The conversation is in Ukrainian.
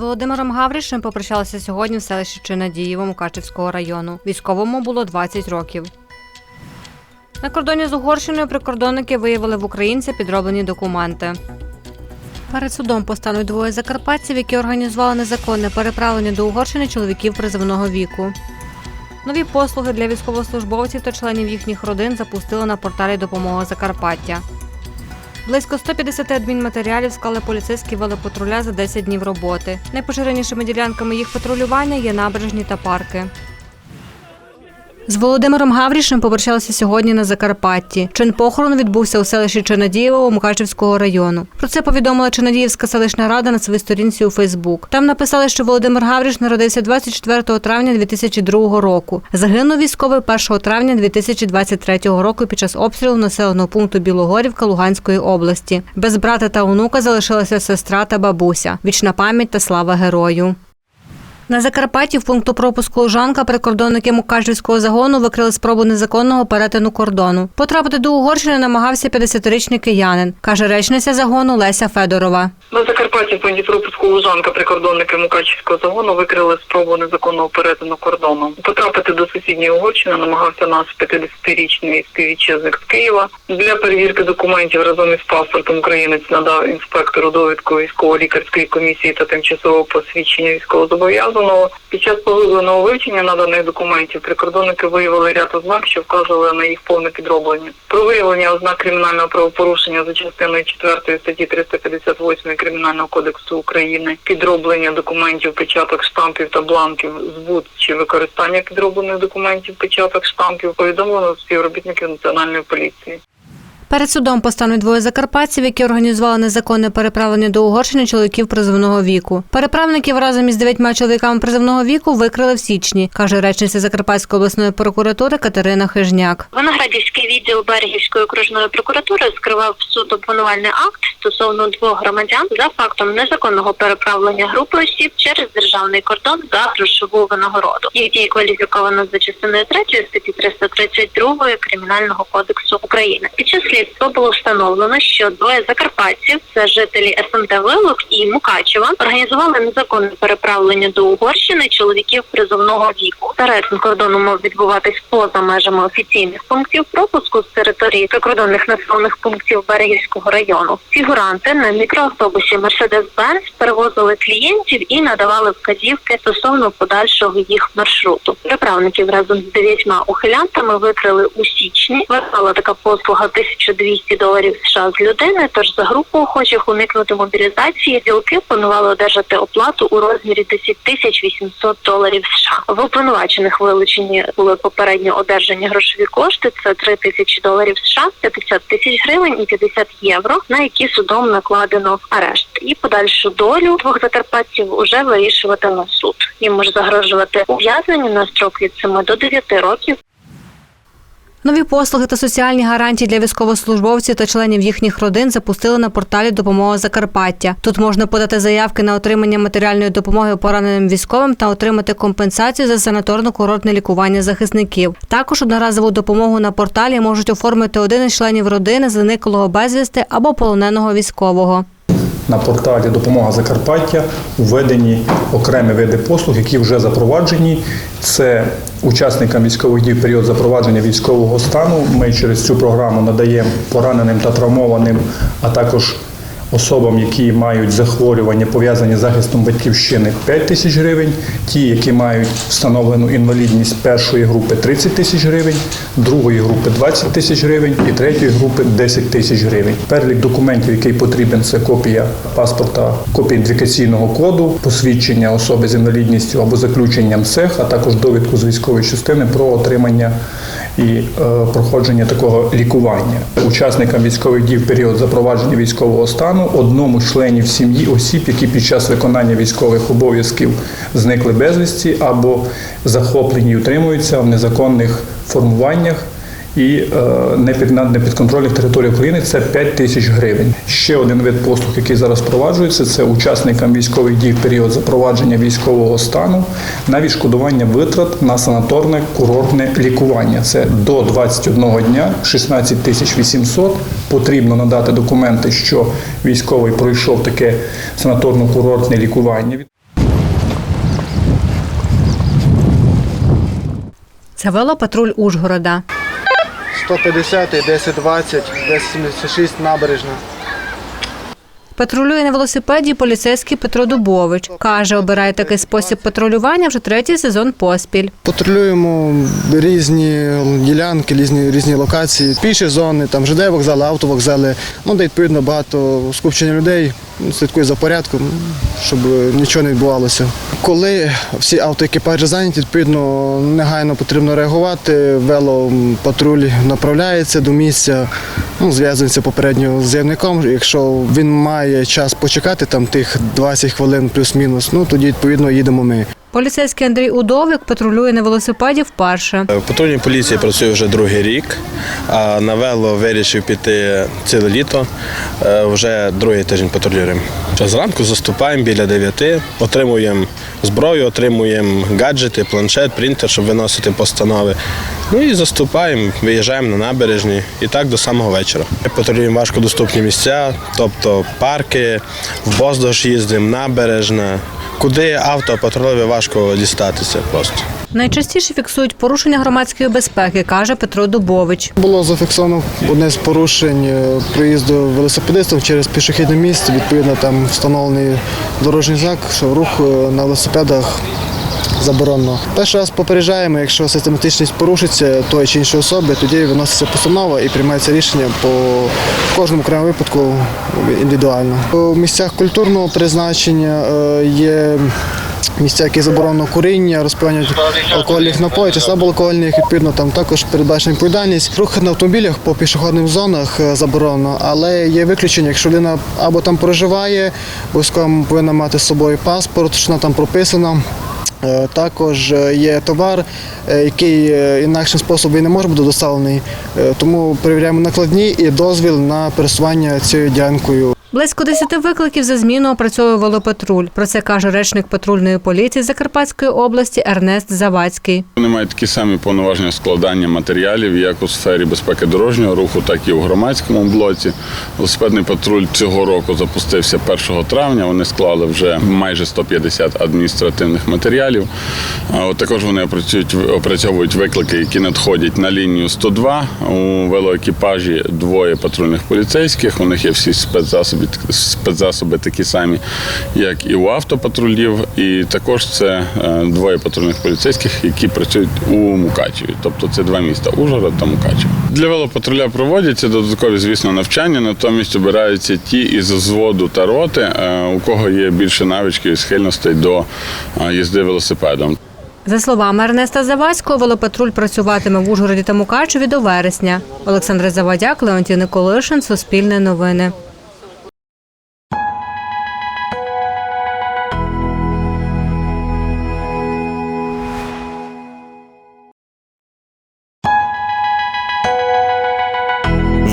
Володимиром Гаврішем попрощалися сьогодні в селищі Чинадієво Мукачівського району. Військовому було 20 років. На кордоні з Угорщиною прикордонники виявили в українця підроблені документи. Перед судом постануть двоє закарпатців, які організували незаконне переправлення до Угорщини чоловіків призовного віку. Нові послуги для військовослужбовців та членів їхніх родин запустили на порталі Допомога Закарпаття. Близько 150 адмінматеріалів склали поліцейські велопатруля за 10 днів роботи. Найпоширенішими ділянками їх патрулювання є набережні та парки. З Володимиром Гаврішем попрощалися сьогодні на Закарпатті. Чин похорону відбувся у селищі Чернадієво Мукачівського району. Про це повідомила Чернадіївська селищна рада на своїй сторінці у Фейсбук. Там написали, що Володимир Гавріш народився 24 травня 2002 року. Загинув військовий 1 травня 2023 року під час обстрілу населеного пункту Білогорівка Луганської області. Без брата та онука залишилася сестра та бабуся. Вічна пам'ять та слава герою. На Закарпатті в пункту пропуску Лужанка прикордонники Мукачівського загону викрили спробу незаконного перетину кордону. Потрапити до Угорщини намагався 50-річний киянин, каже речниця загону Леся Федорова. На Закарпатті в пропуску Лужанка прикордонники Мукачівського загону викрили спробу незаконного перетину кордону. Потрапити до сусідньої Угорщини намагався наш 50-річний співвітчизник з Києва. Для перевірки документів разом із паспортом українець надав інспектору довідку військово-лікарської комісії та тимчасового посвідчення військовозобов'язаного. Під час поглибленого вивчення наданих документів прикордонники виявили ряд ознак, що вказували на їх повне підроблення. Про виявлення ознак кримінального правопорушення за частиною 4 статті 358 Кримінального кодексу України, підроблення документів, печаток, штампів та бланків, збут чи використання підроблених документів, печаток, штампів повідомлено співробітників національної поліції. Перед судом постануть двоє закарпатців, які організували незаконне переправлення до Угорщини чоловіків призовного віку. Переправників разом із дев'ятьма чоловіками призовного віку викрили в січні, каже речниця Закарпатської обласної прокуратури Катерина Хижняк. Виноградівський відділ Берегівської окружної прокуратури скривав в суд обвинувальний акт стосовно двох громадян за фактом незаконного переправлення групи осіб через державний кордон за грошову винагороду. Їх дії кваліфіковано за частиною 3 статті 332 Кримінального кодексу України. Під час слідства було встановлено, що двоє закарпатців, це жителі СМТ Вилок і Мукачева, організували незаконне переправлення до Угорщини чоловіків призовного віку. Перетин кордону мав відбуватись поза межами офіційних пунктів пропуску з території прикордонних населених пунктів Берегівського району. Фігуранти на мікроавтобусі Mercedes-Benz перевозили клієнтів і надавали вказівки стосовно подальшого їх маршруту. Приправників разом з дев'ятьма ухилянтами викрили у січні. Вартувала така послуга 1200 доларів США з людини. Тож за групу охочих уникнути мобілізації ділки планували одержати оплату у розмірі 10 тисяч 800 доларів США. В обвинувачених вилучені були попередньо одержані грошові кошти. Це 3 тисячі доларів США, 50 тисяч гривень і 50 євро, на які судом накладено арешт. І подальшу долю двох закарпатців уже вирішуватиме суд. Їм може загрожувати ув'язнення на строк від 7 до 9 років. Нові послуги та соціальні гарантії для військовослужбовців та членів їхніх родин запустили на порталі Допомога Закарпаття. Тут можна подати заявки на отримання матеріальної допомоги пораненим військовим та отримати компенсацію за санаторно-курортне лікування захисників. Також одноразову допомогу на порталі можуть оформити один із членів родини зниклого безвісти або полоненого військового. На порталі Допомога Закарпаття введені окремі види послуг, які вже запроваджені. Це учасникам військових дій в період запровадження військового стану. Ми через цю програму надаємо пораненим та травмованим, а також особам, які мають захворювання, пов'язані з захистом батьківщини 5 тисяч гривень, ті, які мають встановлену інвалідність першої групи 30 тисяч гривень, другої групи 20 тисяч гривень і третьої групи 10 тисяч гривень. Перелік документів, який потрібен, це копія паспорта, копія ідентифікаційного коду, посвідчення особи з інвалідністю або заключенням СЕХ, а також довідку з військової частини про отримання і е, проходження такого лікування. Учасникам військових дій в період запровадження військового стану одному членів сім'ї осіб, які під час виконання військових обов'язків зникли безвісті або захоплені і утримуються в незаконних формуваннях і е, не під не підконтрольних України це 5 тисяч гривень. Ще один вид послуг, який зараз впроваджується, це учасникам військових дій в період запровадження військового стану на відшкодування витрат на санаторне курортне лікування. Це до 21 дня 16 тисяч 800. Потрібно надати документи, що військовий пройшов таке санаторно-курортне лікування. Це велопатруль Ужгорода. 150, 1020, 1076 набережна. Патрулює на велосипеді поліцейський Петро Дубович. Каже, обирає такий спосіб патрулювання вже третій сезон поспіль. Патрулюємо різні ділянки, різні, різні локації, піші зони, там ЖД вокзали, автовокзали, ну де відповідно багато скупчення людей. Ну, Слідкує за порядком, щоб нічого не відбувалося. Коли всі автоекіпажі зайняті, відповідно негайно потрібно реагувати. Велопатруль направляється до місця, ну, зв'язується попередньо з заявником. Якщо він має час почекати там тих 20 хвилин плюс-мінус, ну тоді відповідно їдемо ми. Поліцейський Андрій Удовик патрулює на велосипеді вперше. В патрульній поліції працюю вже другий рік, а на вело вирішив піти ціле літо. Е, Вже другий тиждень патрулюємо. Зранку заступаємо біля 9, отримуємо зброю, отримуємо гаджети, планшет, принтер, щоб виносити постанови. Ну і заступаємо, виїжджаємо на набережні і так до самого вечора. Патрулюємо важкодоступні місця, тобто парки, в Боздож їздимо, набережна. Куди автопатрульові важко дістатися просто. Найчастіше фіксують порушення громадської безпеки, каже Петро Дубович. Було зафіксовано одне з порушень е, проїзду велосипедистів через пішохідне місце. Відповідно, там встановлений дорожній знак, що рух е, на велосипедах заборонено. Перший раз попереджаємо, якщо систематичність порушиться тої чи іншої особи, тоді виноситься постанова і приймається рішення по кожному окремому випадку індивідуально. У місцях культурного призначення е, є місця, які заборонено куріння, розпивання алкогольних напоїв чи слабоалкогольних, відповідно, там також передбачена відповідальність. Рух на автомобілях по пішохідним зонах е, заборонено, але є виключення, якщо людина або там проживає, обов'язково повинна мати з собою паспорт, що вона там прописана. Е, Також е, є товар, е, який інакшим способом і не може бути доставлений, тому перевіряємо накладні і дозвіл на пересування цією ділянкою. Близько 10 викликів за зміну опрацьовує велопатруль. Про це каже речник патрульної поліції Закарпатської області Ернест Завадський. Вони мають такі самі повноваження складання матеріалів, як у сфері безпеки дорожнього руху, так і у громадському блоці. Велосипедний патруль цього року запустився 1 травня. Вони склали вже майже 150 адміністративних матеріалів. Також вони опрацьовують виклики, які надходять на лінію 102. У велоекіпажі двоє патрульних поліцейських. У них є всі спецзасоби, спецзасоби такі самі, як і у автопатрулів. І також це е, двоє патрульних поліцейських, які працюють у Мукачеві. Тобто це два міста Ужгород та Мукачево. Для велопатруля проводяться додаткові, звісно, навчання, натомість обираються ті із взводу та роти, е, у кого є більше навички і схильностей до е, їзди велосипедом. За словами Ернеста Завадського, велопатруль працюватиме в Ужгороді та Мукачеві до вересня. Олександр Завадяк, Леонтій Николишин, Суспільне новини.